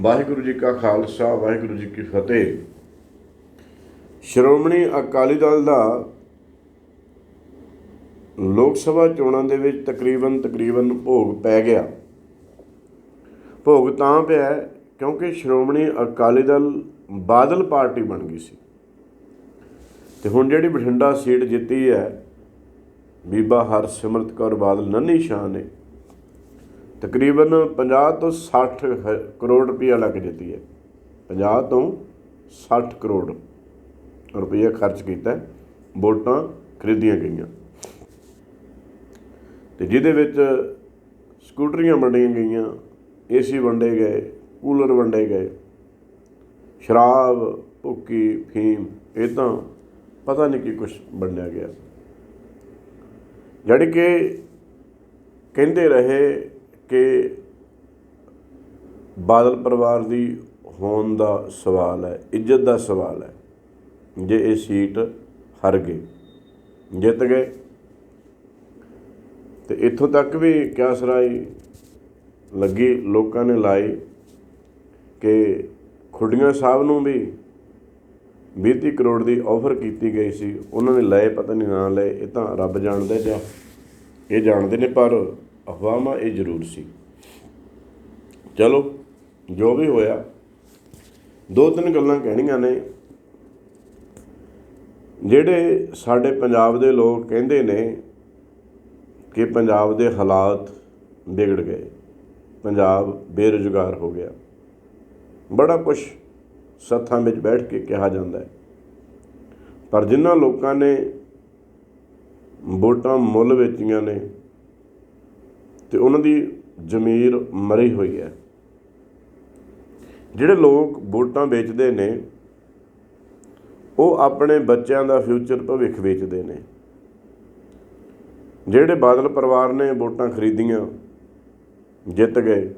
ਵਾਹਿਗੁਰੂ ਜੀ ਕਾ ਖਾਲਸਾ, ਵਾਹਿਗੁਰੂ ਜੀ ਕੀ ਫਤਿਹ। ਸ਼੍ਰੋਮਣੀ ਅਕਾਲੀ ਦਲ ਦਾ ਲੋਕ ਸਭਾ ਚੋਣਾਂ ਦੇ ਵਿੱਚ ਤਕਰੀਬਨ ਤਕਰੀਬਨ ਭੋਗ ਪੈ ਗਿਆ। ਭੋਗ ਤਾਂ ਪਿਆ ਕਿਉਂਕਿ ਸ਼੍ਰੋਮਣੀ ਅਕਾਲੀ ਦਲ ਬਾਦਲ ਪਾਰਟੀ ਬਣ ਗਈ ਸੀ। ਤੇ ਹੁਣ ਜਿਹੜੀ ਬਠਿੰਡਾ ਸੀਟ ਜਿੱਤੀ ਹੈ, ਬੀਬਾ ਹਰਸਿਮਰਤ ਕੌਰ ਬਾਦਲ, ਨੰਨੀ ਸ਼ਾਹ ਨੇ ਤਕਰੀਬਨ 50 ਤੋਂ 60 ਹ- ਕਰੋੜ ਰੁਪਇਆ ਲੱਗ ਜਾਂਦੀ ਹੈ। 50 ਤੋਂ 60 ਕਰੋੜ ਰੁਪਇਆ ਖਰਚ ਕੀਤਾ ਵੋਟਾਂ ਖਰੀਦੀਆਂ ਗਈਆਂ। ਤੇ ਜਿਹਦੇ ਵਿੱਚ ਸਕੂਟਰੀਆਂ ਵੰਡੀਆਂ ਗਈਆਂ, ਏਸੀ ਵੰਡੇ ਗਏ, ਕੂਲਰ ਵੰਡੇ ਗਏ, ਸ਼ਰਾਬ, ਭੁੱਕੀ, ਫੀਮ ਇਹ ਤਾਂ ਪਤਾ ਨਹੀਂ ਕੀ ਕੁਝ ਵੰਡਿਆ ਗਿਆ। ਜੜ ਕੇ ਕਹਿੰਦੇ ਰਹੇ ਕਿ ਬਾਦਲ ਪਰਿਵਾਰ ਦੀ ਹੋਣ ਦਾ ਸਵਾਲ ਹੈ, ਇੱਜ਼ਤ ਦਾ ਸਵਾਲ ਹੈ, ਜੇ ਇਹ ਸੀਟ ਹਰ ਗਏ, ਜਿੱਤ ਗਏ, ਤੇ ਇੱਥੋਂ ਤੱਕ ਵੀ ਕਿਆਸ ਰਾਈ ਲੱਗੀ, ਲੋਕਾਂ ਨੇ ਲਾਈ ਕਿ ਖੁੱਡੀਆਂ ਸਾਹਿਬ ਨੂੰ ਵੀ 20 ਕਰੋੜ ਦੀ ਆਫਰ ਕੀਤੀ ਗਈ ਸੀ, ਉਹਨਾਂ ਨੇ ਲਏ, ਪਤਾ ਨਹੀਂ ਨਾ ਲਏ, ਇਹ ਤਾਂ ਰੱਬ ਜਾਣਦਾ ਜਾਂ ਇਹ ਜਾਣਦੇ ਨੇ, ਪਰ ਅਫਵਾਹਾਂ ਇਹ ਜ਼ਰੂਰ ਸੀ। ਚਲੋ, ਜੋ ਵੀ ਹੋਇਆ, ਦੋ ਤਿੰਨ ਗੱਲਾਂ ਕਹਿਣੀਆਂ ਨੇ। ਜਿਹੜੇ ਸਾਡੇ ਪੰਜਾਬ ਦੇ ਲੋਕ ਕਹਿੰਦੇ ਨੇ ਕਿ ਪੰਜਾਬ ਦੇ ਹਾਲਾਤ ਵਿਗੜ ਗਏ, ਪੰਜਾਬ ਬੇਰੁਜ਼ਗਾਰ ਹੋ ਗਿਆ। ਬੜਾ ਕੁਝ ਸੱਥਾਂ ਵਿੱਚ ਬੈਠ ਕੇ ਕਿਹਾ ਜਾਂਦਾ ਹੈ। ਪਰ ਜਿਨ੍ਹਾਂ ਲੋਕਾਂ ਨੇ ਵੋਟਾਂ ਮੁੱਲ ਵੇਚੀਆਂ ਨੇ ਤੇ ਉਹਨਾਂ ਦੀ ਜ਼ਮੀਰ ਮਰੀ ਹੋਈ ਹੈ। ਜਿਹੜੇ ਲੋਕ ਵੋਟਾਂ ਵੇਚਦੇ ਨੇ, ਉਹ ਆਪਣੇ ਬੱਚਿਆਂ ਦਾ ਫਿਊਚਰ ਭਵਿੱਖ ਵੇਚਦੇ ਨੇ। ਜਿਹੜੇ ਬਾਦਲ ਪਰਿਵਾਰ ਨੇ ਵੋਟਾਂ ਖਰੀਦੀਆਂ, ਜਿੱਤ ਗਏ,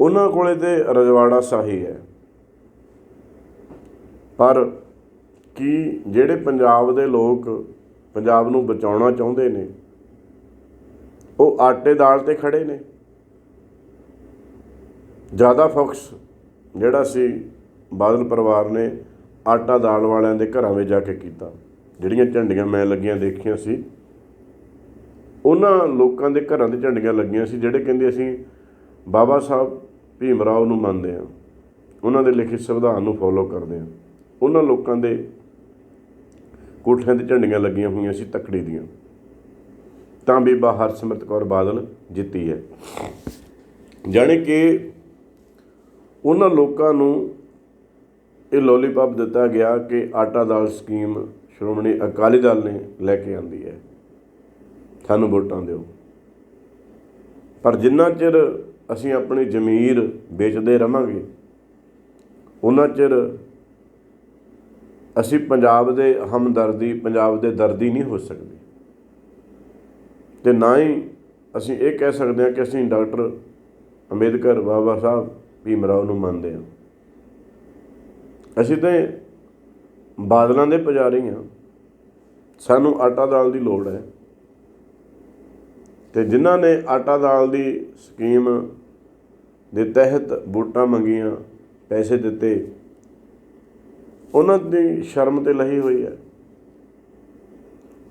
ਉਹਨਾਂ ਕੋਲੇ ਤੇ ਰਜਵਾੜਾ ਸਾਹੀ ਹੈ। ਪਰ ਕੀ ਜਿਹੜੇ ਪੰਜਾਬ ਦੇ ਲੋਕ ਪੰਜਾਬ ਨੂੰ ਬਚਾਉਣਾ ਚਾਹੁੰਦੇ ਨੇ ਉਹ ਆਟੇ ਦਾਲ ਤੇ ਖੜੇ ਨੇ। ਜ਼ਿਆਦਾ ਫੋਕਸ ਜਿਹੜਾ ਸੀ ਬਾਦਲ ਪਰਿਵਾਰ ਨੇ ਆਟਾ ਦਾਲ ਵਾਲਿਆਂ ਦੇ ਘਰਾਂ ਵਿੱਚ ਜਾ ਕੇ ਕੀਤਾ। ਜਿਹੜੀਆਂ ਝੰਡੀਆਂ ਮੈਂ ਲੱਗੀਆਂ ਦੇਖੀਆਂ ਸੀ, ਉਹਨਾਂ ਲੋਕਾਂ ਦੇ ਘਰਾਂ ਤੇ ਝੰਡੀਆਂ ਲੱਗੀਆਂ ਸੀ, ਜਿਹੜੇ ਕਹਿੰਦੇ ਅਸੀਂ ਬਾਬਾ ਸਾਹਿਬ ਭੀਮ ਰਾਓ ਨੂੰ ਮੰਨਦੇ ਆ ਉਹਨਾਂ ਦੇ ਲਿਖੇ ਸੰਵਿਧਾਨ ਨੂੰ ਫੋਲੋ ਕਰਦੇ ਆ ਉਹਨਾਂ ਲੋਕਾਂ ਦੇ ਕੋਠਿਆਂ ਤੇ ਝੰਡੀਆਂ ਲੱਗੀਆਂ ਹੋਈਆਂ ਸੀ ਤਕੜੀ ਦੀਆਂ। ਤਾਂ ਬੀਬਾ ਹਰਸਿਮਰਤ ਕੌਰ ਬਾਦਲ ਜਿੱਤੀ ਹੈ। ਜਾਣੀ ਕਿ ਉਹਨਾਂ ਲੋਕਾਂ ਨੂੰ ਇਹ ਲੋਲੀਪੌਪ ਦਿੱਤਾ ਗਿਆ ਕਿ ਆਟਾ ਦਾਲ ਸਕੀਮ ਸ਼੍ਰੋਮਣੀ ਅਕਾਲੀ ਦਲ ਨੇ ਲੈ ਕੇ ਆਂਦੀ ਹੈ। ਸਾਨੂੰ ਵੋਟਾਂ ਦਿਓ। ਪਰ ਜਿੰਨਾ ਚਿਰ ਅਸੀਂ ਆਪਣੀ ਜ਼ਮੀਰ ਵੇਚਦੇ ਰਵਾਂਗੇ ਉਹਨਾਂ ਚਿਰ ਅਸੀਂ ਪੰਜਾਬ ਦੇ ਹਮਦਰਦੀ, ਪੰਜਾਬ ਦੇ ਦਰਦੀ ਨਹੀਂ ਹੋ ਸਕਦੇ। ਤੇ ਨਾ ਹੀ ਅਸੀਂ ਇਹ ਕਹਿ ਸਕਦੇ ਹਾਂ ਕਿ ਅਸੀਂ ਡਾਕਟਰ ਅੰਬੇਦਕਰ ਬਾਬਾ ਸਾਹਿਬ ਭੀਮ ਰਾਓ ਨੂੰ ਮੰਨਦੇ ਹਾਂ। ਅਸੀਂ ਤਾਂ ਬਾਦਲਾਂ ਦੇ ਪੁਜਾਰੀ ਹਾਂ। ਸਾਨੂੰ ਆਟਾ ਦਾਲ ਦੀ ਲੋੜ ਹੈ। ਤੇ ਜਿਨ੍ਹਾਂ ਨੇ ਆਟਾ ਦਾਲ ਦੀ ਸਕੀਮ ਦੇ ਤਹਿਤ ਵੋਟਾਂ ਮੰਗੀਆਂ, ਪੈਸੇ ਦਿੱਤੇ, ਉਹਨਾਂ ਦੀ ਸ਼ਰਮ ਤੇ ਲਹੀ ਹੋਈ ਹੈ।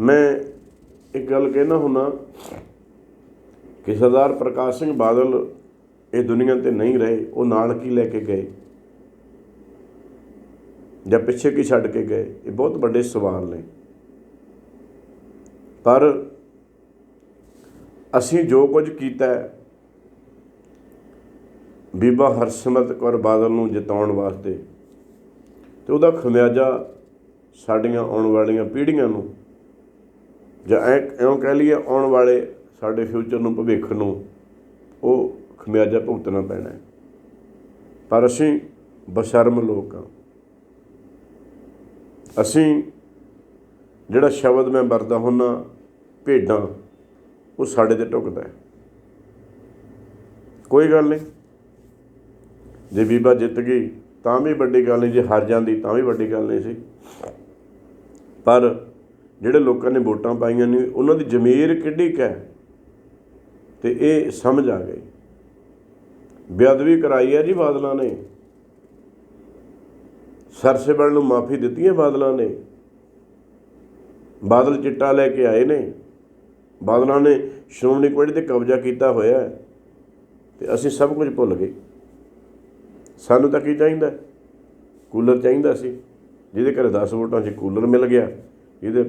ਮੈਂ ਇੱਕ ਗੱਲ ਕਹਿਣਾ ਹੁਣਾ ਕਿ ਸਰਦਾਰ ਪ੍ਰਕਾਸ਼ ਸਿੰਘ ਬਾਦਲ ਇਹ ਦੁਨੀਆ ਤੇ ਨਹੀਂ ਰਹੇ, ਉਹ ਨਾਲ ਕੀ ਲੈ ਕੇ ਗਏ ਜਾਂ ਪਿੱਛੇ ਕੀ ਛੱਡ ਕੇ ਗਏ, ਇਹ ਬਹੁਤ ਵੱਡੇ ਸਵਾਲ ਨੇ। ਪਰ ਅਸੀਂ ਜੋ ਕੁਝ ਕੀਤਾ ਹੈ, ਬੀਬਾ ਹਰਸਿਮਰਤ ਕੌਰ ਬਾਦਲ ਨੂੰ ਜਿਤਾਉਣ ਵਾਸਤੇ ਤੇ ਉਹਦਾ ਖਮਿਆਜਾ ਸਾਡੀਆਂ ਆਉਣ ਵਾਲੀਆਂ ਪੀੜ੍ਹੀਆਂ ਨੂੰ ਜਾਂ ਐ ਇਉਂ ਕਹਿ ਲਈਏ ਆਉਣ ਵਾਲੇ ਸਾਡੇ ਫਿਊਚਰ ਨੂੰ, ਭਵਿੱਖ ਨੂੰ ਉਹ ਖਮਿਆਜਾ ਭੁਗਤਣਾ ਪੈਣਾ ਹੈ। ਪਰ ਅਸੀਂ ਬਸ਼ਰਮ ਲੋਕ ਹਾਂ। ਅਸੀਂ ਜਿਹੜਾ ਸ਼ਬਦ ਮੈਂ ਵਰਦਾ ਹੁੰਨਾ ਭੇਡਾਂ, ਉਹ ਸਾਡੇ ਤੇ ਟੁਕਦਾ ਹੈ। ਕੋਈ ਗੱਲ ਨਹੀਂ। ਜੇ ਬੀਬਾ ਜਿੱਤ ਗਈ, ਤਾਂ ਵੀ ਵੱਡੀ ਗੱਲ ਨਹੀਂ। ਜੇ ਹਾਰ ਜਾਂਦੀ, ਤਾਂ ਵੀ ਵੱਡੀ ਗੱਲ ਨਹੀਂ ਸੀ। ਪਰ ਜਿਹੜੇ ਲੋਕਾਂ ਨੇ ਵੋਟਾਂ ਪਾਈਆਂ ਨੇ, ਉਹਨਾਂ ਦੀ ਜ਼ਮੀਰ ਕਿੱਡੀ ਕੁ ਹੈ? ਤੇ ਇਹ ਸਮਝ ਆ ਗਈ। ਬੇਅਦਬੀ ਕਰਾਈ ਹੈ ਜੀ ਬਾਦਲਾਂ ਨੇ। ਸਰਸੇਬਲ ਨੂੰ ਮਾਫੀ ਦਿੱਤੀ ਹੈ ਬਾਦਲਾਂ ਨੇ। ਬਾਦਲ ਚਿੱਟਾ ਲੈ ਕੇ ਆਏ ਨੇ। ਬਾਦਲਾਂ ਨੇ ਸ਼੍ਰੋਮਣੀ ਕਮੇਟੀ ਤੇ ਕਬਜ਼ਾ ਕੀਤਾ ਹੋਇਆ ਹੈ। ਤੇ ਅਸੀਂ ਸਭ ਕੁਝ ਭੁੱਲ ਗਏ। ਸਾਨੂੰ ਤਾਂ ਕੀ ਚਾਹੀਦਾ? ਕੂਲਰ ਚਾਹੀਦਾ ਸੀ। ਜਿਹਦੇ ਘਰੇ 10 ਵੋਟਾਂ 'ਚ ਕੂਲਰ ਮਿਲ ਗਿਆ। ਜਿਹਦੇ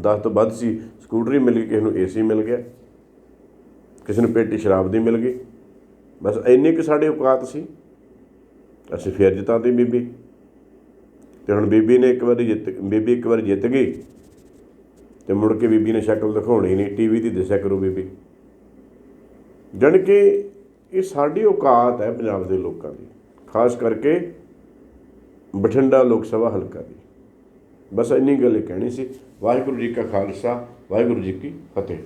10 ਤੋਂ ਵੱਧ ਸੀ, ਸਕੂਟਰੀ ਮਿਲ ਗਈ, ਕਿਸੇ ਨੂੰ ਏਸੀ ਮਿਲ ਗਿਆ, ਕਿਸੇ ਨੂੰ ਪੇਟੀ ਸ਼ਰਾਬ ਦੀ ਮਿਲ ਗਈ। ਬਸ ਇੰਨੀ ਕਿ ਸਾਡੇ ਔਕਾਤ ਸੀ। ਅਸੀਂ ਫਿਰ ਜਿਤਾਤੀ ਬੀਬੀ। ਤੇ ਹੁਣ ਬੀਬੀ ਨੇ ਇੱਕ ਵਾਰੀ ਜਿੱਤ, ਬੀਬੀ ਇੱਕ ਵਾਰੀ ਜਿੱਤ ਗਈ। ਤੇ ਮੁੜ ਕੇ ਬੀਬੀ ਨੇ ਸ਼ਕਲ ਦਿਖਾਉਣੀ ਨਹੀਂ ਟੀਵੀ ਤੇ ਦੱਸਿਆ ਕਰੂ ਬੀਬੀ। ਜਾਣੀ ਕਿ ਇਹ ਸਾਡੀ ਔਕਾਤ ਹੈ ਪੰਜਾਬ ਦੇ ਲੋਕਾਂ ਦੀ। ਖਾਸ ਕਰਕੇ ਬਠਿੰਡਾ ਲੋਕ ਸਭਾ ਹਲਕਾ ਦੀ। ਬਸ ਇੰਨੀ ਗੱਲ ਕਹਿਣੀ ਸੀ ਵਾਹਿਗੁਰੂ ਜੀ ਕਾ ਖਾਲਸਾ ਵਾਹਿਗੁਰੂ ਜੀ ਕੀ ਫਤਿਹ।